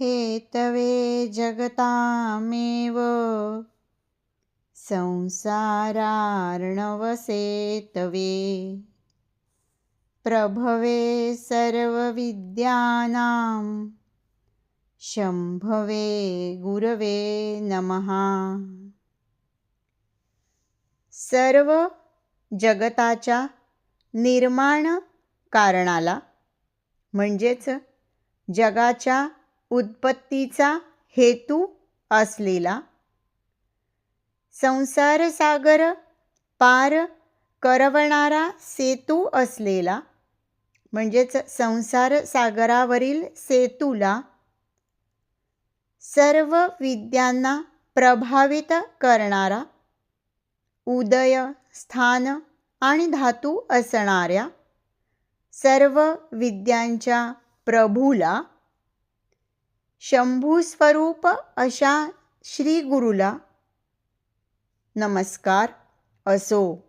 Hathaway जगतामेव। संसारार्णवसेतवे। प्रभवे सर्वविद्यानां। शंभवे गुरवे नमः। सर्व जगताच्या निर्माण कारणाला म्हणजेच जगाच्या उत्पत्तीचा हेतू असलेला. संसारसागर पार करवणारा सेतू असलेला म्हणजेच संसारसागरावरील सेतूला सर्व विद्यांना प्रभावित करणारा उदय स्थान आणि धातू असणाऱ्या सर्व विद्यांच्या प्रभूला शंभूस्वरूप अशा श्री गुरुला नमस्कार असो.